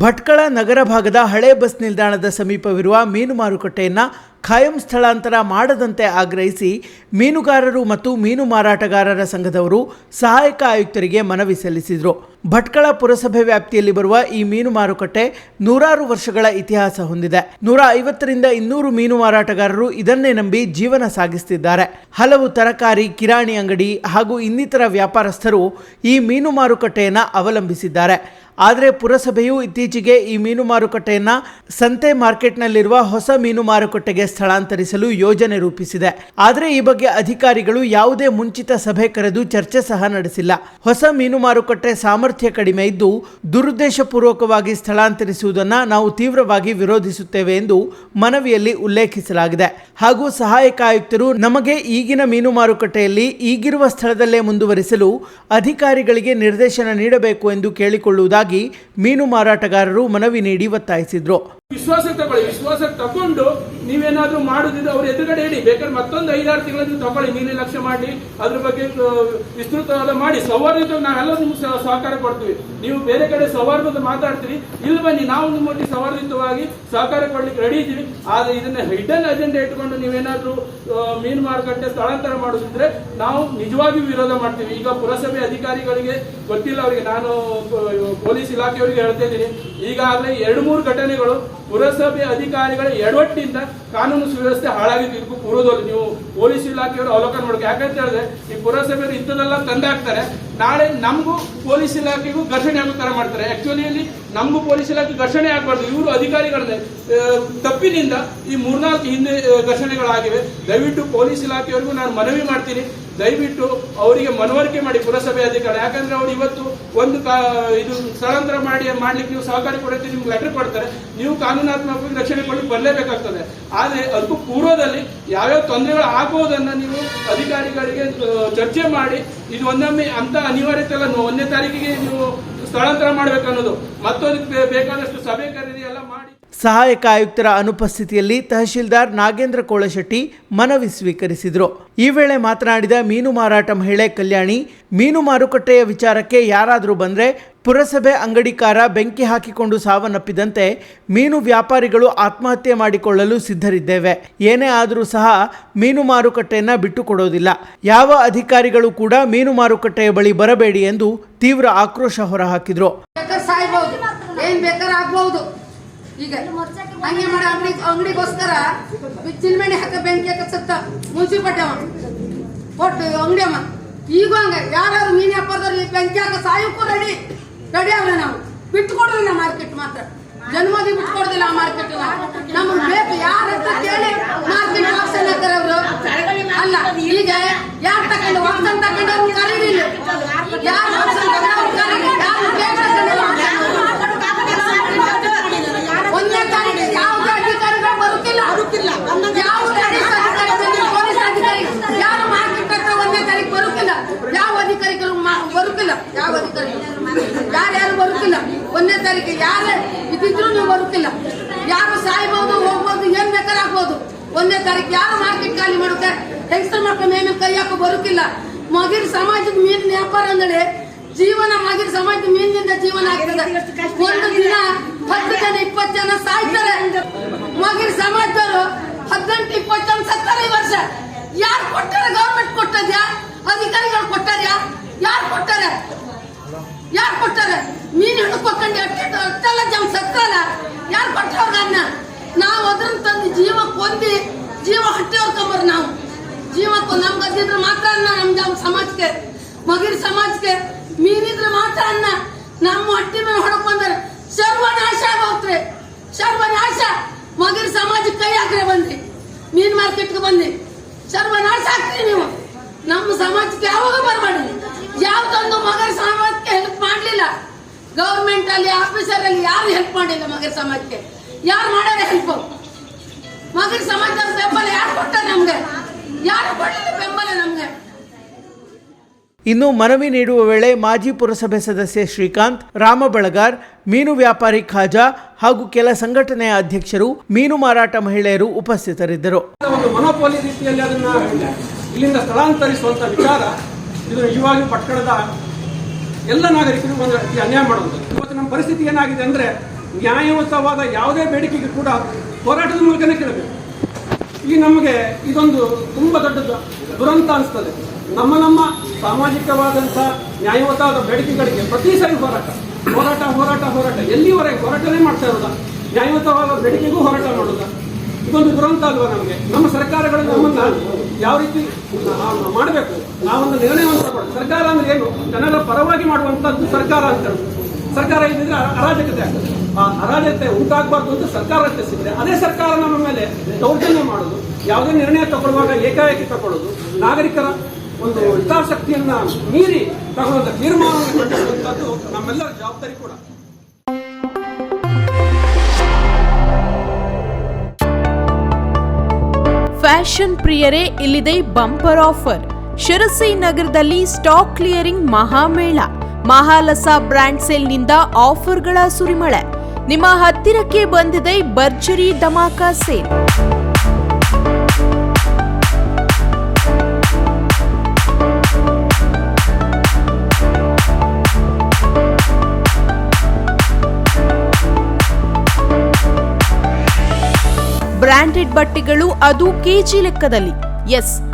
ಭಟ್ಕಳ ನಗರ ಭಾಗದ ಹಳೆ ಬಸ್ ನಿಲ್ದಾಣದ ಸಮೀಪವಿರುವ ಮೀನು ಮಾರುಕಟ್ಟೆಯನ್ನ ಖಾಯಂ ಸ್ಥಳಾಂತರ ಮಾಡದಂತೆ ಆಗ್ರಹಿಸಿ ಮೀನುಗಾರರು ಮತ್ತು ಮೀನು ಮಾರಾಟಗಾರರ ಸಂಘದವರು ಸಹಾಯಕ ಆಯುಕ್ತರಿಗೆ ಮನವಿ ಸಲ್ಲಿಸಿದರು. ಭಟ್ಕಳ ಪುರಸಭೆ ವ್ಯಾಪ್ತಿಯಲ್ಲಿ ಬರುವ ಈ ಮೀನು ಮಾರುಕಟ್ಟೆ ನೂರಾರು ವರ್ಷಗಳ ಇತಿಹಾಸ ಹೊಂದಿದೆ. ನೂರ ಐವತ್ತರಿಂದ ಇನ್ನೂರು ಮೀನು ಮಾರಾಟಗಾರರು ಇದನ್ನೇ ನಂಬಿ ಜೀವನ ಸಾಗಿಸುತ್ತಿದ್ದಾರೆ. ಹಲವು ತರಕಾರಿ, ಕಿರಾಣಿ ಅಂಗಡಿ ಹಾಗೂ ಇನ್ನಿತರ ವ್ಯಾಪಾರಸ್ಥರು ಈ ಮೀನು ಮಾರುಕಟ್ಟೆಯನ್ನು ಅವಲಂಬಿಸಿದ್ದಾರೆ. ಆದರೆ ಪುರಸಭೆಯು ಇತ್ತೀಚೆಗೆ ಈ ಮೀನು ಮಾರುಕಟ್ಟೆಯನ್ನು ಸಂತೆ ಮಾರ್ಕೆಟ್ನಲ್ಲಿರುವ ಹೊಸ ಮೀನು ಮಾರುಕಟ್ಟೆಗೆ ಸ್ಥಳಾಂತರಿಸಲು ಯೋಜನೆ ರೂಪಿಸಿದೆ. ಆದರೆ ಈ ಬಗ್ಗೆ ಅಧಿಕಾರಿಗಳು ಯಾವುದೇ ಮುಂಚಿತ ಸಭೆ ಕರೆದು ಚರ್ಚೆ ಸಹ ನಡೆಸಿಲ್ಲ. ಹೊಸ ಮೀನು ಮಾರುಕಟ್ಟೆ ಸಾಮರ್ಥ್ಯ ಕಡಿಮೆ ಇದ್ದು ದುರುದ್ದೇಶಪೂರ್ವಕವಾಗಿ ಸ್ಥಳಾಂತರಿಸುವುದನ್ನು ನಾವು ತೀವ್ರವಾಗಿ ವಿರೋಧಿಸುತ್ತೇವೆ ಎಂದು ಮನವಿಯಲ್ಲಿ ಉಲ್ಲೇಖಿಸಲಾಗಿದೆ. ಹಾಗೂ ಸಹಾಯಕ ಆಯುಕ್ತರು ನಮಗೆ ಈಗಿನ ಮೀನು ಮಾರುಕಟ್ಟೆಯಲ್ಲಿ ಈಗಿರುವ ಸ್ಥಳದಲ್ಲೇ ಮುಂದುವರಿಸಲು ಅಧಿಕಾರಿಗಳಿಗೆ ನಿರ್ದೇಶನ ನೀಡಬೇಕು ಎಂದು ಕೇಳಿಕೊಳ್ಳುವುದಾಗಿ ಮೀನು ಮಾರಾಟಗಾರರು ಮನವಿ ನೀಡಿ ಒತ್ತಾಯಿಸಿದರು. ವಿಶ್ವಾಸ ತಗೊಳ್ಳಿ, ವಿಶ್ವಾಸ ತಗೊಂಡು ನೀವೇನಾದ್ರೂ ಮಾಡುದಿದ್ರೆ ಅವ್ರ ಎದುರುಗಡೆ ಹೇಳಿ ಬೇಕಾದ್ರೆ ಮತ್ತೊಂದು ಐದಾರು ತಿಂಗಳಲ್ಲಿ ತಗೊಳ್ಳಿ. ನೀಲಿ ಲಕ್ಷ್ಯ ಮಾಡಿ ಅದ್ರ ಬಗ್ಗೆ ವಿಸ್ತೃತವಾದ ಮಾಡಿ. ಸೌಹಾರ್ದ ನಾವೆಲ್ಲ ನಿಮ್ಗೆ ಸಹ ಸಹಕಾರ ಕೊಡ್ತೀವಿ. ನೀವು ಬೇರೆ ಕಡೆ ಸೌಹಾರ್ದ ಮಾತಾಡ್ತೀರಿ. ಇಲ್ಲ ಬನ್ನಿ, ನಾವು ನಿಮ್ಮೊಟ್ಟಿಗೆ ಸೌಹಾರ್ದಿತವಾಗಿ ಸಹಕಾರ ಕೊಡ್ಲಿಕ್ಕೆ ರೆಡಿ ಇದ್ದೀವಿ. ಆದ್ರೆ ಇದನ್ನ ಹಿಡನ್ ಅಜೆಂಡಾ ಇಟ್ಕೊಂಡು ನೀವೇನಾದ್ರೂ ಮೀನು ಮಾರುಕಟ್ಟೆ ಸ್ಥಳಾಂತರ ಮಾಡುದಿದ್ರೆ ನಾವು ನಿಜವಾಗಿಯೂ ವಿರೋಧ ಮಾಡ್ತೀವಿ. ಈಗ ಪುರಸಭೆ ಅಧಿಕಾರಿಗಳಿಗೆ ಗೊತ್ತಿಲ್ಲ ಅವರಿಗೆ. ನಾನು ಪೊಲೀಸ್ ಇಲಾಖೆಯವರಿಗೆ ಹೇಳ್ತಾ ಇದ್ದೀನಿ. ಈಗಾಗಲೇ ಎರಡು ಮೂರು ಘಟನೆಗಳು ಪುರಸಭೆ ಅಧಿಕಾರಿಗಳ ಎಡವಟ್ಟಿಂದ ಕಾನೂನು ಸುವ್ಯವಸ್ಥೆ ಹಾಳಾಗಿದ್ದು ಇದಕ್ಕೂ ಪೂರ್ವದಲ್ಲಿ ನೀವು ಪೊಲೀಸ್ ಇಲಾಖೆಯವರು ಅವಲೋಕನ ಮಾಡಬೇಕು ಯಾಕಂತ ಹೇಳಿದ್ರೆ ಈ ಪುರಸಭೆಯವರು ಇಂಥದ್ದೆಲ್ಲ ತಂದೆ ಹಾಕ್ತಾರೆ ನಾಳೆ ನಮಗೂ ಪೊಲೀಸ್ ಇಲಾಖೆಗೂ ಘರ್ಷಣೆ ಆಗೋ ತರ ಮಾಡ್ತಾರೆ. ಆಕ್ಚುಲಿ ಅಲ್ಲಿ ನಮಗೂ ಪೊಲೀಸ್ ಇಲಾಖೆ ಘರ್ಷಣೆ ಆಗಬಾರ್ದು. ಇವರು ಅಧಿಕಾರಿಗಳನ್ನೇ. ತಪ್ಪಿನಿಂದ ಈ ಮೂರ್ನಾಲ್ಕು ಹಿಂದೆ ಘರ್ಷಣೆಗಳಾಗಿವೆ. ದಯವಿಟ್ಟು ಪೊಲೀಸ್ ಇಲಾಖೆಯವರಿಗೂ ನಾನು ಮನವಿ ಮಾಡ್ತೀನಿ. ದಯವಿಟ್ಟು ಅವರಿಗೆ ಮನವರಿಕೆ ಮಾಡಿ ಪುರಸಭೆ ಅಧಿಕಾರಿ. ಯಾಕಂದ್ರೆ ಅವರು ಇವತ್ತು ಒಂದು ಕಾ- ಇದು ಸ್ಥಳಾಂತರ ಮಾಡಿ, ಮಾಡ್ಲಿಕ್ಕೆ ನೀವು ಸಹಕಾರಿ ಕೊಡುತ್ತೆ ನಿಮ್ಗೆ ಲೆಟರ್ ಕೊಡ್ತಾರೆ. ನೀವು ಕಾನೂನಾತ್ಮಕವಾಗಿ ರಕ್ಷಣೆ ಕೊಡಲಿಕ್ಕೆ ಬರಲೇಬೇಕಾಗ್ತದೆ. ಆದ್ರೆ ಅದಕ್ಕೂ ಪೂರ್ವದಲ್ಲಿ ಯಾವ್ಯಾವ ತೊಂದರೆಗಳು ಆಗುವುದನ್ನ ನೀವು ಅಧಿಕಾರಿಗಳಿಗೆ ಚರ್ಚೆ ಮಾಡಿ ಇದು ಒಂದೊಮ್ಮೆ ಅಂತ ಅನಿವಾರ್ಯತೆ ಅಲ್ಲ ಒಂದನೇ ತಾರೀಕಿಗೆ ನೀವು ಸ್ಥಳಾಂತರ ಮಾಡ್ಬೇಕನ್ನೋದು. ಮತ್ತೊಂದಕ್ಕೆ ಬೇಕಾದಷ್ಟು ಸಭೆ ಕರೆದಿ ಎಲ್ಲ ಮಾಡಿ. ಸಹಾಯಕ ಆಯುಕ್ತರ ಅನುಪಸ್ಥಿತಿಯಲ್ಲಿ ತಹಶೀಲ್ದಾರ್ ನಾಗೇಂದ್ರ ಕೋಳಶೆಟ್ಟಿ ಮನವಿ ಸ್ವೀಕರಿಸಿದರು. ಈ ವೇಳೆ ಮಾತನಾಡಿದ ಮೀನು ಮಾರಾಟ ಮಹಿಳೆ ಕಲ್ಯಾಣಿ, ಮೀನು ಮಾರುಕಟ್ಟೆಯ ವಿಚಾರಕ್ಕೆ ಯಾರಾದರೂ ಬಂದರೆ ಪುರಸಭೆ ಅಂಗಡಿಕಾರ ಬೆಂಕಿ ಹಾಕಿಕೊಂಡು ಸಾವನ್ನಪ್ಪಿದಂತೆ ಮೀನು ವ್ಯಾಪಾರಿಗಳು ಆತ್ಮಹತ್ಯೆ ಮಾಡಿಕೊಳ್ಳಲು ಸಿದ್ಧರಿದ್ದೇವೆ. ಏನೇ ಆದರೂ ಸಹ ಮೀನು ಮಾರುಕಟ್ಟೆಯನ್ನು ಬಿಟ್ಟುಕೊಡೋದಿಲ್ಲ. ಯಾವ ಅಧಿಕಾರಿಗಳು ಕೂಡ ಮೀನು ಮಾರುಕಟ್ಟೆಯ ಬಳಿ ಬರಬೇಡಿ ಎಂದು ತೀವ್ರ ಆಕ್ರೋಶ ಹೊರಹಾಕಿದ್ರು. ಈಗ ಅಂಗಡಿ ಅಂಗಡಿಗೋಸ್ಕರ ಹಾಕ ಬೆಂಕಿ ಹಾಕ ಸತ್ತ ಮುನ್ಸಿಪಟ್ಟೆ ಕೊಟ್ಟು ಅಂಗಡಿ ಅವ ಈಗ ಹಂಗ. ಯಾರು ಮೀನು ವ್ಯಾಪಾರದವ್ರಿಗೆ ಬೆಂಕಿ ಹಾಕ ಸಾಯಕ್ಕೂ ರೆಡಿ ರೆಡಿ ಅವ್ರೆ ನಾವು. ಬಿಟ್ಕೊಡೋದಿಲ್ಲ ಮಾರ್ಕೆಟ್ ಮಾತ್ರ. ಜನ್ಮದಿ ಬಿಟ್ಕೊಡೋದಿಲ್ಲ ಆ ಮಾರ್ಕೆಟ್ ನಮ್ಗೆ ಬೇಕು ಯಾರ ಅಂತ ಕೇಳಿ ಮಾರ್ಕೆಟ್ ಆಪ್ಷನ್ ಹಾಕ್ತಾರೆ ಅವರು. ಅಲ್ಲ, ಇಲ್ಲಿಗೆ ಯಾರು ತಗೊಂಡು ವಾಸನೆ ಕರೀಲಿಲ್ಲ ಯಾರು ಬೇಕು ಒಂದನೇ ತಾರೀಕು ಯಾವುದೇ ಅಧಿಕಾರಿಗಳು ಬರುತ್ತಿಲ್ಲ ಯಾವುದೇ ಅಧಿಕಾರಿಗಳು ಪೊಲೀಸ್ ಅಧಿಕಾರಿ ಯಾರು ಮಾರ್ಕೆಟ್ ಹತ್ರ ಒಂದನೇ ತಾರೀಕು ಬರುತ್ತಿಲ್ಲ ಯಾವ ಅಧಿಕಾರಿಗಳು ಮಾ- ಬರುತ್ತಿಲ್ಲ ಯಾವ ಅಧಿಕಾರಿಗಳು ಯಾರು ಯಾರು ಬರುತ್ತಿಲ್ಲ ತಾರೀಕು ಯಾರೇ ಇದ್ದಿದ್ರು ನೀವು ಬರುತ್ತಿಲ್ಲ. ಯಾರು ಸಾಯ್ಬೋದು, ಹೋಗ್ಬೋದು, ಏನ್ ಬೇಕಾದ್ರೆ ಆಗ್ಬೋದು. ಒಂದೇ ತಾರೀಕು ಯಾರು ಮಾರ್ಕೆಟ್ ಖಾಲಿ ಮಾಡುತ್ತೆ? ಹೆಂಗಸರು ಮಕ್ಕಳು ಮೇಲೆ ಕೈ ಬರುತ್ತಿಲ್ಲ. ಮಗಿರ್ ಸಮಾಜದ ಮೀನಿನ ವ್ಯಾಪಾರ ಅಂದ್ರೆ ಜೀವನ ಮಗಿರ್ ಸಮಾಜದ ಮೀನಿನಿಂದ ಜೀವನ ಆಗ್ತದೆ. ಒಂದು ದಿನ ಹತ್ತು ಜನ, ಇಪ್ಪತ್ತು ಜನ ಸಾಯ್ತಾರೆ. ಮಗಿರ್ ಸಮಾಜದವರು ಹದಿನೆಂಟು, ಇಪ್ಪತ್ತು ಜನ ಸತ್ತಾರೆ ಈ ವರ್ಷ. ಯಾರು ಕೊಟ್ಟಾರ ಗೌರ್ಮೆಂಟ್ ಕೊಟ್ಟದ್ಯಾ? ಅಧಿಕಾರಿಗಳು ಕೊಟ್ಟಾರ್ಯಾ ಯಾರು ಕೊಟ್ಟಾರೆ? ಯಾರು ಕೊಟ್ಟಾರೆ ಮೀನು ಹಿಡ್ಕೊಂಡು ಅಷ್ಟೆಲ್ಲ ಜನ ಸತ್ತಲ್ಲ ಯಾರು ಕೊಟ್ಟವ್ರ ಅನ್ನ ನಾವು ಅದ್ರನ್ನ ತಂದು ಜೀವ ಕೊಂದಿ, ಜೀವ ಹಟ್ಟಿ ಹೊರ್ಕೊಂಬರ್ ನಾವು. ಜೀವ ನಮ್ ಗದ್ದಿದ್ರೆ ಮಾತ್ರ ಅನ್ನ ನಮ್ ಸಮಾಜಕ್ಕೆ, ಮಗಿರ್ ಸಮಾಜಕ್ಕೆ. ಮೀನಿದ್ರೆ ಮಾತ್ರ ಅನ್ನ ನಮ್ಮ ಹಟ್ಟಿ ಮೇಲೆ ಹೊಡ್ಕೊಂಡ್ರೆ ಸರ್ವನಾಶ ಆಗೋತ್ರಿ ಸರ್ವನಾಶ ಮಗಿರ್ ಸಮಾಜಕ್ಕೆ ಕೈ ಹಾಕ್ರೆ ಬಂದ್ರಿ. ಮೀನ್ ಮಾರ್ಕೆಟ್ಗೆ ಬಂದ್ರಿ. ಸರ್ವನಾಶ ಆಗ್ತೀರಿ ನೀವು. ನಮ್ಮ ಸಮಾಜಕ್ಕೆ ಯಾವಾಗ ಬರಬೇಡಿ? ಯಾವ್ದೊಂದು ಮಗರ ಸಮಾಜಕ್ಕೆ ಹೆಲ್ಪ್ ಮಾಡ್ಲಿಲ್ಲ. ಗೌರ್ಮೆಂಟ್ ಅಲ್ಲಿ ಆಫೀಸರ್ ಅಲ್ಲಿ ಯಾರು ಹೆಲ್ಪ್ ಮಾಡಿಲ್ಲ ಮಗರ ಸಮಾಜಕ್ಕೆ? ಯಾರು ಮಾಡ್ಯಾರ ಹೆಲ್ಪ್ ಮಗರ ಸಮಾಜದ ಬೆಂಬಲ ಯಾರು ಕೊಟ್ಟ ನಮ್ಗೆ? ಯಾರು ಕೊಡಲಿಲ್ಲ ಬೆಂಬಲ ನಮ್ಗೆ? ಇನ್ನು ಮನವಿ ನೀಡುವ ವೇಳೆ ಮಾಜಿ ಪುರಸಭೆ ಸದಸ್ಯ ಶ್ರೀಕಾಂತ್ ರಾಮ ಬಳಗಾರ್ ಮೀನು ವ್ಯಾಪಾರಿ ಖಾಜಾ ಹಾಗೂ ಕೆಲ ಸಂಘಟನೆಯ ಅಧ್ಯಕ್ಷರು ಮೀನು ಮಾರಾಟ ಮಹಿಳೆಯರು ಉಪಸ್ಥಿತರಿದ್ದರು. ಒಂದು ಮೊನೋಪೋಲಿ ರೀತಿಯಲ್ಲಿ ಅದನ್ನ ಇಲ್ಲಿಂದ ಸ್ಥಳಾಂತರಿಸುವಂತ ವಿಚಾರ ಇದು ನಿಜವಾಗಿ ಪಟ್ಟಣದ ಎಲ್ಲ ನಾಗರಿಕರು ಒಂದು ರೀತಿ ಅನ್ಯಾಯ ಮಾಡುವುದು ಇವತ್ತು ನಮ್ಮ ಪರಿಸ್ಥಿತಿ ಏನಾಗಿದೆ ಅಂದ್ರೆ ನ್ಯಾಯಯುತವಾದ ಯಾವುದೇ ಬೇಡಿಕೆಗೆ ಕೂಡ ಹೋರಾಟದ ಮೂಲಕನೇ ಕೇಳಬೇಕು. ನಮಗೆ ಇದೊಂದು ತುಂಬ ದೊಡ್ಡ ದುರಂತ ಅನಿಸ್ತದೆ. ನಮ್ಮ ನಮ್ಮ ಸಾಮಾಜಿಕವಾದಂಥ ನ್ಯಾಯಯುತವಾದ ಬೇಡಿಕೆಗಳಿಗೆ ಪ್ರತಿ ಸರಿ ಹೋರಾಟ ಹೋರಾಟ ಹೋರಾಟ ಹೋರಾಟ. ಎಲ್ಲಿವರೆಗೆ ಹೋರಾಟನೇ ಮಾಡ್ತಾ ಇರೋದ ನ್ಯಾಯಯುತವಾದ ಬೇಡಿಕೆಗೂ ಹೋರಾಟ ಮಾಡೋದ ಇದೊಂದು ದುರಂತ ಅಲ್ವಾ ನಮಗೆ? ನಮ್ಮ ಸರ್ಕಾರಗಳು ನಮ್ಮನ್ನ ಯಾವ ರೀತಿ ಮಾಡಬೇಕು? ನಾವೊಂದು ನಿರ್ಣಯವನ್ನು ತಗೊಳ್ಳಿ. ಸರ್ಕಾರ ಅಂದ್ರೆ ಏನು? ಜನರ ಪರವಾಗಿ ಮಾಡುವಂಥದ್ದು ಸರ್ಕಾರ ಅಂತ. ಸರ್ಕಾರ ಇದ್ದಿದ್ರೆ ಅರಾಜಕತೆ ಆಗ್ತದೆ. ಆ ಅರಾಜಕತೆ ಉಂಟಾಗಬಾರ್ದು ಅಂತ ಸರ್ಕಾರ ರಚಿಸಿದ್ರೆ ಅದೇ ಸರ್ಕಾರ ನಮ್ಮ ಮೇಲೆ ದೌರ್ಜನ್ಯ ಮಾಡೋದು, ಯಾವುದೇ ನಿರ್ಣಯ ತಗೊಳ್ಳುವಾಗ ಏಕಾಏಕಿ ತಗೊಳ್ಳೋದು, ನಾಗರಿಕರ ಒಂದು ಹಿತಾಸಕ್ತಿಯನ್ನ ಮೀರಿ ತಗೊಳ್ಳುವಂಥ ತೀರ್ಮಾನವನ್ನು ಖಂಡಿಸುವಂಥದ್ದು ನಮ್ಮೆಲ್ಲರ ಜವಾಬ್ದಾರಿ ಕೂಡ. ಫ್ಯಾಷನ್ ಪ್ರಿಯರೇ, ಇಲ್ಲಿದೆ ಬಂಪರ್ ಆಫರ್. ಶಿರಸಿ ನಗರದಲ್ಲಿ ಸ್ಟಾಕ್ ಕ್ಲಿಯರಿಂಗ್ ಮಹಾಮೇಳ. ಮಹಾಲಸ ಬ್ರ್ಯಾಂಡ್ ಸೇಲ್ನಿಂದ ಆಫರ್ಗಳ ಸುರಿಮಳೆ. ನಿಮ್ಮ ಹತ್ತಿರಕ್ಕೆ ಬಂದಿದೆ ಭರ್ಜರಿ ಧಮಾಕ ಸೇಲ್. ಬ್ರಾಂಡೆಡ್ ಬಟ್ಟೆಗಳು ಅದು ಕೆಜಿ ಲೆಕ್ಕದಲ್ಲಿ. ಎಸ್